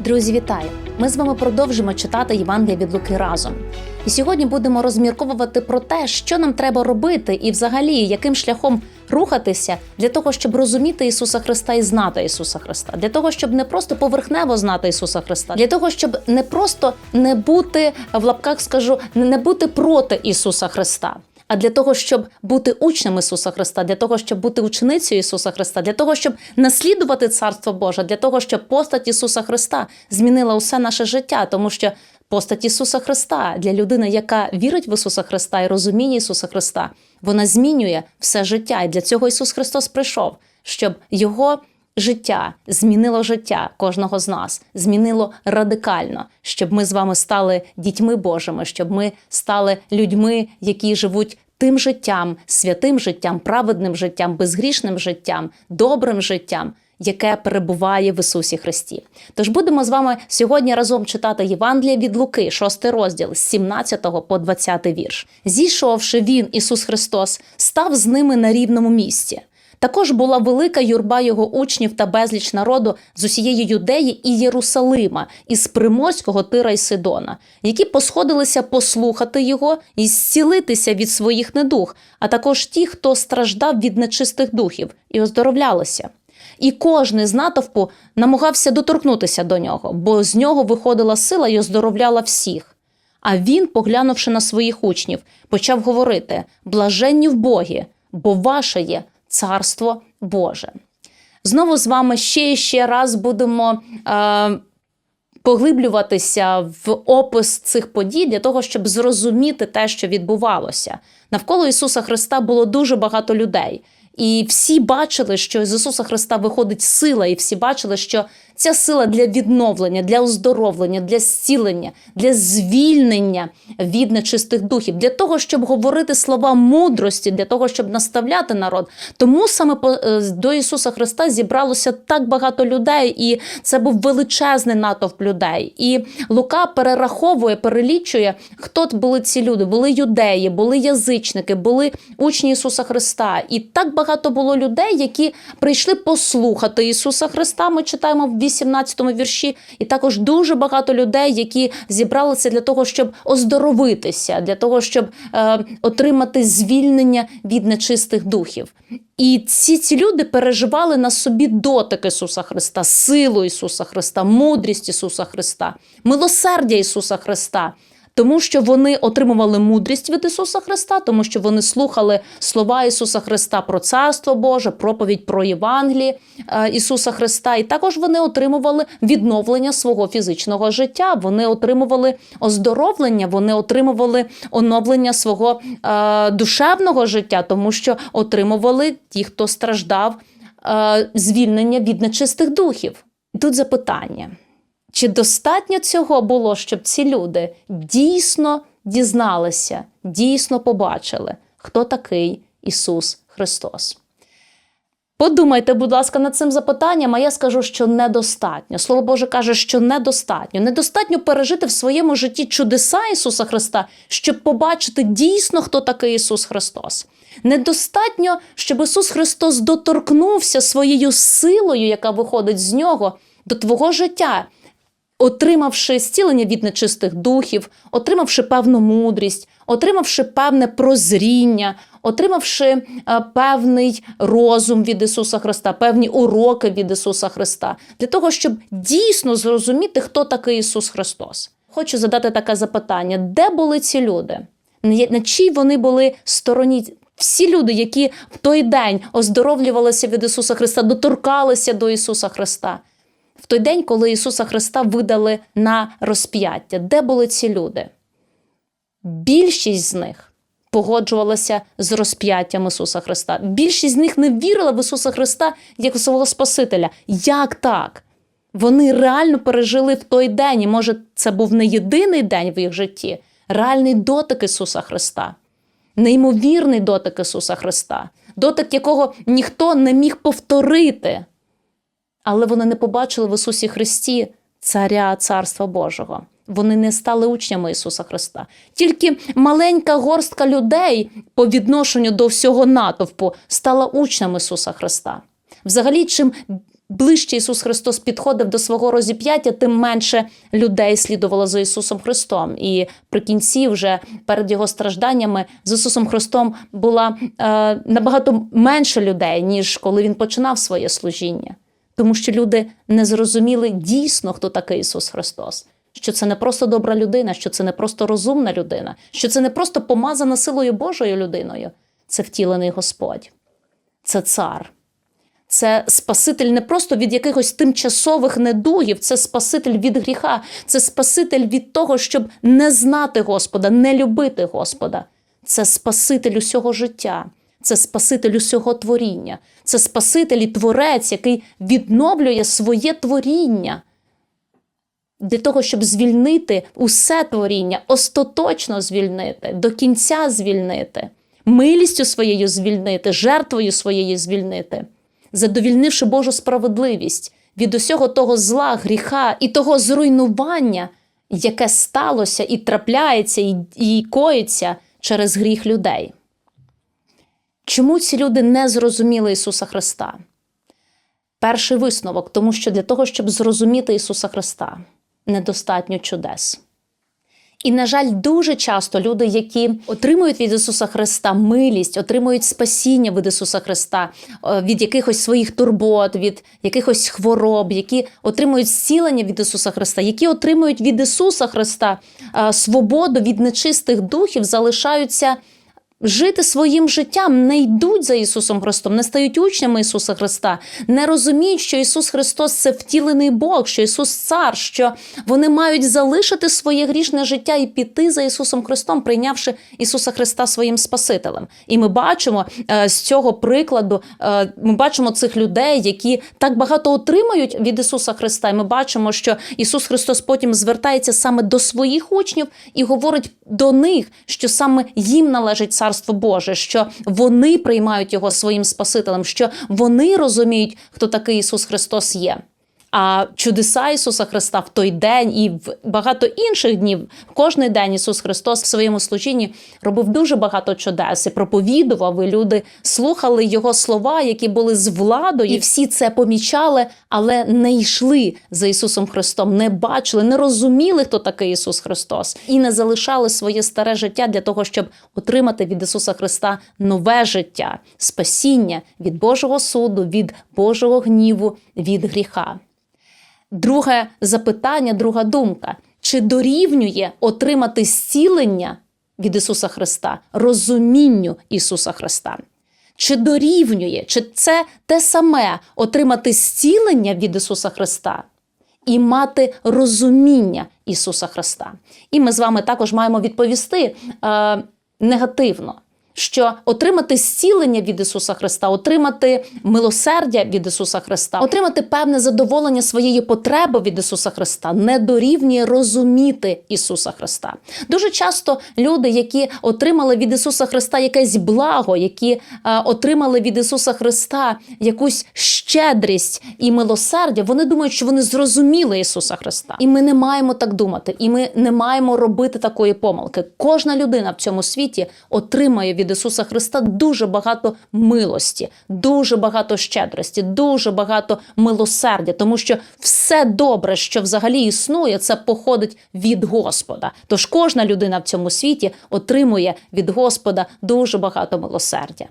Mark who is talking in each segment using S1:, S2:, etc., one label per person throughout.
S1: Друзі, вітаю! Ми з вами продовжимо читати Євангелія від Луки разом. І сьогодні будемо розмірковувати про те, що нам треба робити, і взагалі яким шляхом рухатися для того, щоб розуміти Ісуса Христа і знати Ісуса Христа, для того, щоб не просто поверхнево знати Ісуса Христа, для того, щоб не просто не бути в лапках, скажу, не бути проти Ісуса Христа. А для того, щоб бути учнем Ісуса Христа, для того, щоб бути ученицею Ісуса Христа, для того, щоб наслідувати Царство Боже, для того, щоб постать Ісуса Христа змінила усе наше життя, тому що постать Ісуса Христа для людини, яка вірить в Ісуса Христа і розуміє Ісуса Христа, вона змінює все життя. І для цього Ісус Христос прийшов, щоб Його життя змінило життя кожного з нас, змінило радикально, щоб ми з вами стали дітьми Божими, щоб ми стали людьми, які живуть тим життям, святим життям, праведним життям, безгрішним життям, добрим життям. Яке перебуває в Ісусі Христі. Тож будемо з вами сьогодні разом читати Євангелія від Луки, 6 розділ з 17 по 20 вірш. Зійшовши він, Ісус Христос, став з ними на рівному місці. Також була велика юрба його учнів та безліч народу з усієї Юдеї і Єрусалима, із Приморського Тира й Сидона, які посходилися послухати його і зцілитися від своїх недух, а також ті, хто страждав від нечистих духів, і оздоровлялися. І кожний з натовпу намагався доторкнутися до нього, бо з нього виходила сила і оздоровляла всіх. А він, поглянувши на своїх учнів, почав говорити: блаженні в Богі, бо ваше є Царство Боже. Знову з вами ще і ще раз будемо е, поглиблюватися в опис цих подій для того, щоб зрозуміти те, що відбувалося. Навколо Ісуса Христа було дуже багато людей. І всі бачили, що з Ісуса Христа виходить сила, і всі бачили, що ця сила для відновлення, для оздоровлення, для зцілення, для звільнення від нечистих духів, для того, щоб говорити слова мудрості, для того, щоб наставляти народ. Тому саме до Ісуса Христа зібралося так багато людей, і це був величезний натовп людей. І Лука перераховує, перелічує, хто були ці люди. Були юдеї, були язичники, були учні Ісуса Христа. І так багато було людей, які прийшли послухати Ісуса Христа. Ми читаємо в 18 вірші, і також дуже багато людей, які зібралися для того, щоб оздоровитися, для того, щоб е, отримати звільнення від нечистих духів. І ці ці люди переживали на собі дотик Ісуса Христа, силу Ісуса Христа, мудрість Ісуса Христа, милосердя Ісуса Христа. Тому що вони отримували мудрість від Ісуса Христа, тому що вони слухали слова Ісуса Христа про Царство Боже, проповідь про Євангелії е, Ісуса Христа, і також вони отримували відновлення свого фізичного життя. Вони отримували оздоровлення, вони отримували оновлення свого е, душевного життя, тому що отримували ті, хто страждав е, звільнення від нечистих духів. Тут запитання. Чи достатньо цього було, щоб ці люди дійсно дізналися, дійсно побачили, хто такий Ісус Христос? Подумайте, будь ласка, над цим запитанням, а я скажу, що недостатньо. Слово Боже каже, що недостатньо. Недостатньо пережити в своєму житті чудеса Ісуса Христа, щоб побачити дійсно, хто такий Ісус Христос. Недостатньо, щоб Ісус Христос доторкнувся своєю силою, яка виходить з нього, до твого життя отримавши зцілення від нечистих духів, отримавши певну мудрість, отримавши певне прозріння, отримавши е, певний розум від Ісуса Христа, певні уроки від Ісуса Христа, для того, щоб дійсно зрозуміти, хто такий Ісус Христос. Хочу задати таке запитання: де були ці люди? На чій вони були стороні? Всі люди, які в той день оздоровлювалися від Ісуса Христа, доторкалися до Ісуса Христа в той день, коли Ісуса Христа видали на розп'яття. Де були ці люди? Більшість з них погоджувалася з розп'яттям Ісуса Христа. Більшість з них не вірила в Ісуса Христа як свого Спасителя. Як так? Вони реально пережили в той день, і може, це був не єдиний день в їх житті, реальний дотик Ісуса Христа, неймовірний дотик Ісуса Христа, дотик, якого ніхто не міг повторити але вони не побачили в Ісусі Христі Царя Царства Божого. Вони не стали учнями Ісуса Христа. Тільки маленька горстка людей по відношенню до всього натовпу стала учнями Ісуса Христа. Взагалі, чим ближче Ісус Христос підходив до свого розіп'яття, тим менше людей слідувало за Ісусом Христом. І при кінці, вже перед його стражданнями, з Ісусом Христом була е, набагато менше людей, ніж коли він починав своє служіння. Тому що люди не зрозуміли дійсно, хто такий Ісус Христос. Що це не просто добра людина, що це не просто розумна людина, що це не просто помазана силою Божою людиною, це втілений Господь, це цар. Це Спаситель не просто від якихось тимчасових недугів, це Спаситель від гріха, це Спаситель від того, щоб не знати Господа, не любити Господа. Це Спаситель усього життя, це Спаситель усього творіння, це Спаситель і Творець, який відновлює своє творіння для того, щоб звільнити усе творіння, остаточно звільнити, до кінця звільнити, милістю своєю звільнити, жертвою своєю звільнити задовільнивши Божу справедливість від усього того зла, гріха і того зруйнування, яке сталося і трапляється, і, і коїться через гріх людей. Чому ці люди не зрозуміли Ісуса Христа? Перший висновок, тому що для того, щоб зрозуміти Ісуса Христа, недостатньо чудес. І, на жаль, дуже часто люди, які отримують від Ісуса Христа милість, отримують спасіння від Ісуса Христа, е, від якихось своїх турбот, від якихось хвороб, які отримують зцілення від Ісуса Христа, які отримують від Ісуса Христа е, свободу від нечистих духів, залишаються. Жити своїм життям не йдуть за Ісусом Христом, не стають учнями Ісуса Христа, не розуміють, що Ісус Христос це втілений Бог, що Ісус Цар, що вони мають залишити своє грішне життя і піти за Ісусом Христом, прийнявши Ісуса Христа своїм Спасителем. І ми бачимо е, з цього прикладу, е, ми бачимо цих людей, які так багато отримають від Ісуса Христа. І ми бачимо, що Ісус Христос потім звертається саме до своїх учнів і говорить до них, що саме їм належить цар. Царство Боже, що вони приймають його своїм Спасителем, що вони розуміють, хто такий Ісус Христос є. А чудеса Ісуса Христа в той день і в багато інших днів, кожний день Ісус Христос в своєму служінні робив дуже багато чудес і проповідував. і Люди слухали Його слова, які були з владою, і всі це помічали, але не йшли за Ісусом Христом, не бачили, не розуміли, хто такий Ісус Христос, і не залишали своє старе життя для того, щоб отримати від Ісуса Христа нове життя, спасіння від Божого суду, від Божого гніву, від гріха. Друге запитання, друга думка: чи дорівнює отримати зцілення від Ісуса Христа, розумінню Ісуса Христа? Чи дорівнює, чи це те саме отримати зцілення від Ісуса Христа і мати розуміння Ісуса Христа? І ми з вами також маємо відповісти е, негативно що отримати зцілення від Ісуса Христа, отримати милосердя від Ісуса Христа, отримати певне задоволення своєї потреби від Ісуса Христа, не дорівнює розуміти Ісуса Христа. Дуже часто люди, які отримали від Ісуса Христа якесь благо, які е, отримали від Ісуса Христа якусь щедрість і милосердя, вони думають, що вони зрозуміли Ісуса Христа. І ми не маємо так думати, і ми не маємо робити такої помилки. Кожна людина в цьому світі отримає від від Ісуса Христа дуже багато милості, дуже багато щедрості, дуже багато милосердя, тому що все добре, що взагалі існує, це походить від Господа. Тож кожна людина в цьому світі отримує від Господа дуже багато милосердя.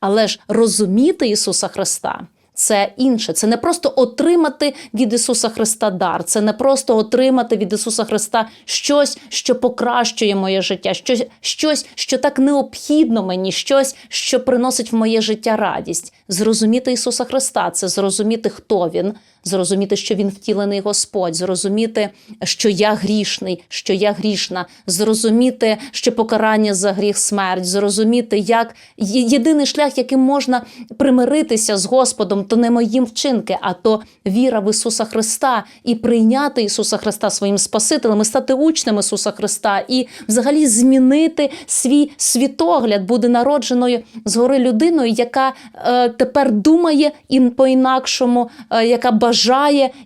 S1: Але ж розуміти Ісуса Христа це інше. Це не просто отримати від Ісуса Христа дар, це не просто отримати від Ісуса Христа щось, що покращує моє життя, щось, щось, що так необхідно мені, щось, що приносить в моє життя радість. Зрозуміти Ісуса Христа це зрозуміти, хто Він, зрозуміти, що Він втілений Господь, зрозуміти, що я грішний, що я грішна, зрозуміти, що покарання за гріх смерть, зрозуміти, як єдиний шлях, яким можна примиритися з Господом то не моїм вчинки, а то віра в Ісуса Христа і прийняти Ісуса Христа своїм Спасителем, і стати учнем Ісуса Христа, і взагалі змінити свій світогляд, буде народженою згори людиною, яка е, тепер думає ін по-інакшому, е, яка бажає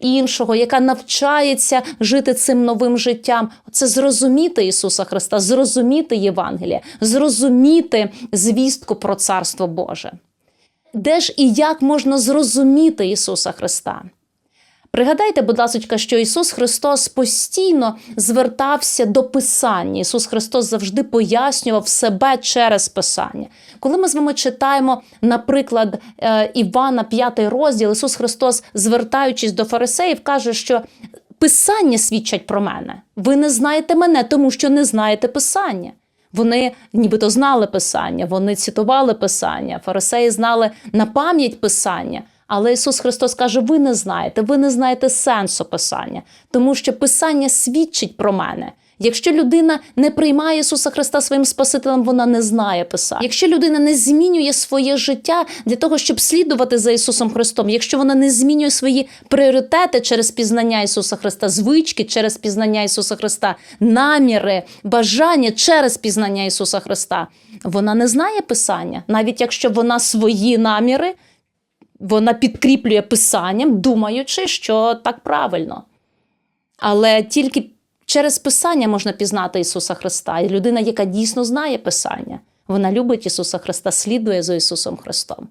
S1: іншого, яка навчається жити цим новим життям. Це зрозуміти Ісуса Христа, зрозуміти Євангелія, зрозуміти звістку про Царство Боже. Де ж і як можна зрозуміти Ісуса Христа? Пригадайте, будь ласка, що Ісус Христос постійно звертався до Писання. Ісус Христос завжди пояснював себе через Писання. Коли ми з вами читаємо, наприклад, е, Івана, 5 розділ, Ісус Христос, звертаючись до фарисеїв, каже, що Писання свідчать про мене. Ви не знаєте мене, тому що не знаєте Писання. Вони нібито знали Писання, вони цитували Писання, фарисеї знали на пам'ять Писання. Але Ісус Христос каже: ви не знаєте, ви не знаєте сенсу Писання, тому що Писання свідчить про мене. Якщо людина не приймає Ісуса Христа своїм Спасителем, вона не знає Писання. Якщо людина не змінює своє життя для того, щоб слідувати за Ісусом Христом, якщо вона не змінює свої пріоритети через пізнання Ісуса Христа, звички через пізнання Ісуса Христа, наміри, бажання через пізнання Ісуса Христа, вона не знає Писання, навіть якщо вона свої наміри вона підкріплює писанням, думаючи, що так правильно. Але тільки через Писання можна пізнати Ісуса Христа. І людина, яка дійсно знає Писання, вона любить Ісуса Христа, слідує за Ісусом Христом.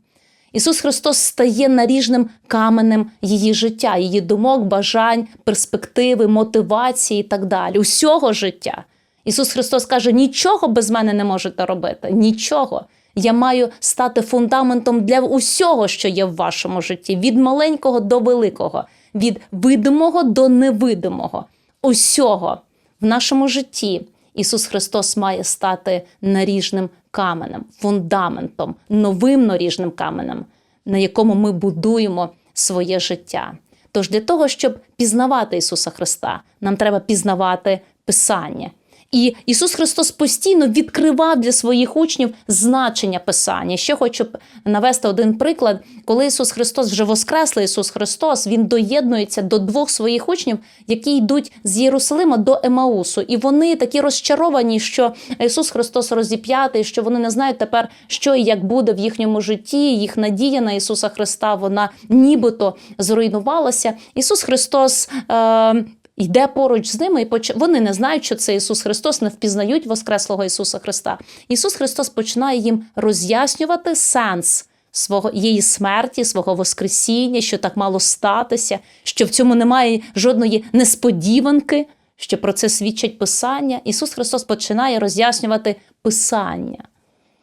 S1: Ісус Христос стає наріжним каменем її життя, її думок, бажань, перспективи, мотивації і так далі, усього життя. Ісус Христос каже: нічого без мене не можете робити, нічого. Я маю стати фундаментом для усього, що є в вашому житті, від маленького до великого, від видимого до невидимого. Усього в нашому житті Ісус Христос має стати наріжним каменем, фундаментом, новим наріжним каменем, на якому ми будуємо своє життя. Тож для того, щоб пізнавати Ісуса Христа, нам треба пізнавати Писання. І Ісус Христос постійно відкривав для своїх учнів значення Писання. Ще хочу навести один приклад, коли Ісус Христос вже воскреслий Ісус Христос, Він доєднується до двох своїх учнів, які йдуть з Єрусалима до Емаусу. І вони такі розчаровані, що Ісус Христос розіп'ятий, що вони не знають тепер, що і як буде в їхньому житті. Їх надія на Ісуса Христа, вона нібито зруйнувалася. Ісус Христос. Е йде поруч з ними, і поч... вони не знають, що це Ісус Христос, не впізнають Воскреслого Ісуса Христа. Ісус Христос починає їм роз'яснювати сенс свого її смерті, свого Воскресіння, що так мало статися, що в цьому немає жодної несподіванки, що про це свідчать Писання. Ісус Христос починає роз'яснювати Писання.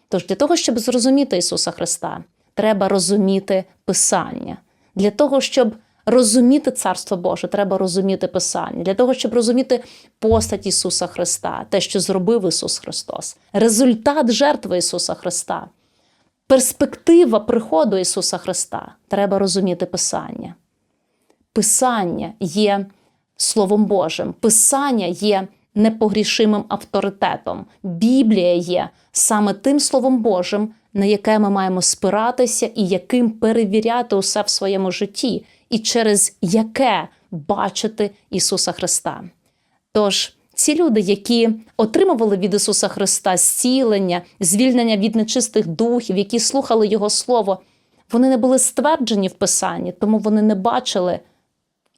S1: Тож для того, щоб зрозуміти Ісуса Христа, треба розуміти Писання. Для того, щоб розуміти Царство Боже, треба розуміти Писання. Для того, щоб розуміти постать Ісуса Христа, те, що зробив Ісус Христос, результат жертви Ісуса Христа, перспектива приходу Ісуса Христа, треба розуміти Писання. Писання є Словом Божим, Писання є непогрішимим авторитетом. Біблія є саме тим Словом Божим, на яке ми маємо спиратися і яким перевіряти усе в своєму житті, і через яке бачити Ісуса Христа. Тож ці люди, які отримували від Ісуса Христа зцілення, звільнення від нечистих духів, які слухали Його Слово, вони не були стверджені в Писанні, тому вони не бачили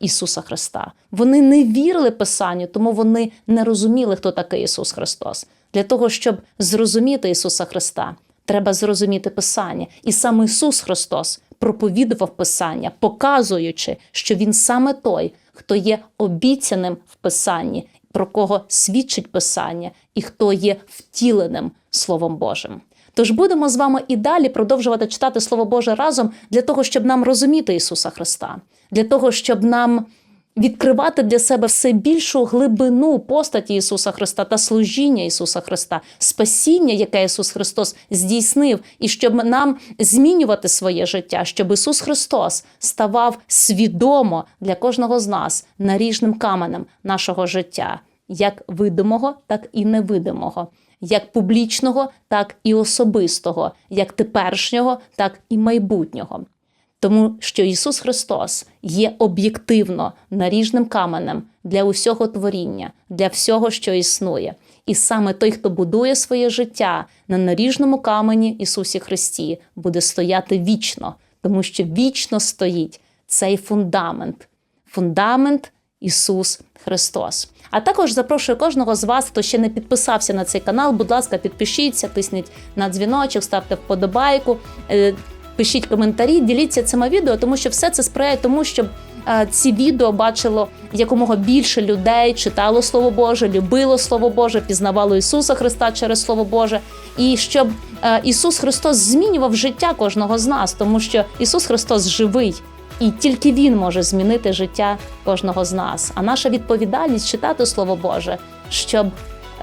S1: Ісуса Христа. Вони не вірили Писанню, тому вони не розуміли, хто такий Ісус Христос. Для того, щоб зрозуміти Ісуса Христа, треба зрозуміти Писання. І саме Ісус Христос проповідував Писання, показуючи, що Він саме той, хто є обіцяним в Писанні, про кого свідчить Писання, і хто є втіленим Словом Божим. Тож будемо з вами і далі продовжувати читати Слово Боже разом для того, щоб нам розуміти Ісуса Христа, для того, щоб нам відкривати для себе все більшу глибину постаті Ісуса Христа та служіння Ісуса Христа, спасіння, яке Ісус Христос здійснив, і щоб нам змінювати своє життя, щоб Ісус Христос ставав свідомо для кожного з нас наріжним каменем нашого життя, як видимого, так і невидимого. Як публічного, так і особистого, як теперішнього, так і майбутнього тому що Ісус Христос є об'єктивно наріжним каменем для усього творіння, для всього, що існує. І саме той, хто будує своє життя на наріжному камені Ісусі Христі, буде стояти вічно, тому що вічно стоїть цей фундамент. Фундамент Ісус Христос. А також запрошую кожного з вас, хто ще не підписався на цей канал. Будь ласка, підпишіться, тисніть на дзвіночок, ставте вподобайку. Пишіть коментарі, діліться цими відео, тому що все це сприяє тому, щоб е, ці відео бачило якомога більше людей, читало Слово Боже, любило Слово Боже, пізнавало Ісуса Христа через Слово Боже, і щоб е, Ісус Христос змінював життя кожного з нас, тому що Ісус Христос живий. І тільки він може змінити життя кожного з нас. А наша відповідальність читати Слово Боже, щоб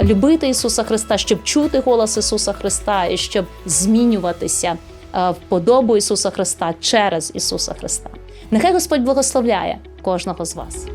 S1: любити Ісуса Христа, щоб чути голос Ісуса Христа і щоб змінюватися в подобу Ісуса Христа через Ісуса Христа. Нехай Господь благословляє кожного з вас.